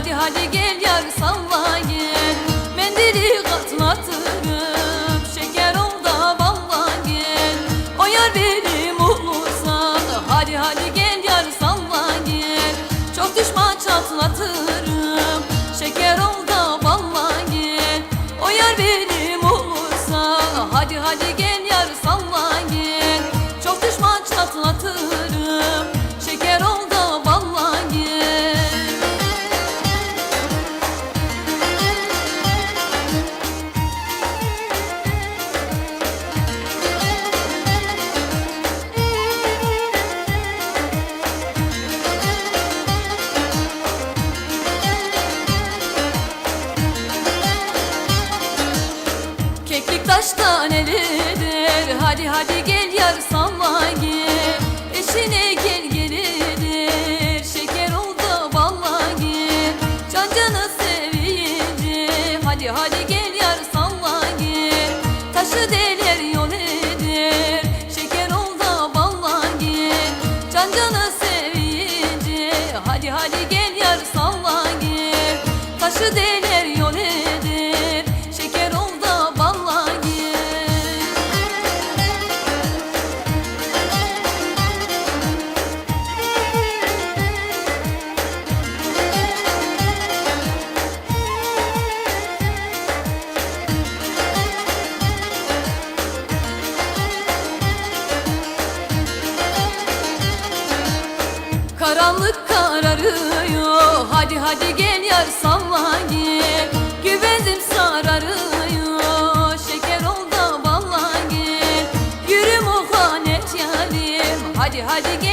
Hadi hadi gel yar salla gel Mendili katlatırım Şeker ol da valla gel O yar benim olursa Hadi hadi gel yar salla gel Çok düşman çatlatırım Şeker ol taştan elidir Hadi hadi gel yar salla gel Eşine gel gelidir. Şeker oldu valla gel Can canı sevince Hadi hadi gel yar salla gel Taşı deler yol Karanlık kararıyor Hadi hadi gel yar salla gel. Güvezim sararıyor Şeker ol da valla gel. Yürü muhanet yarim. Hadi hadi gel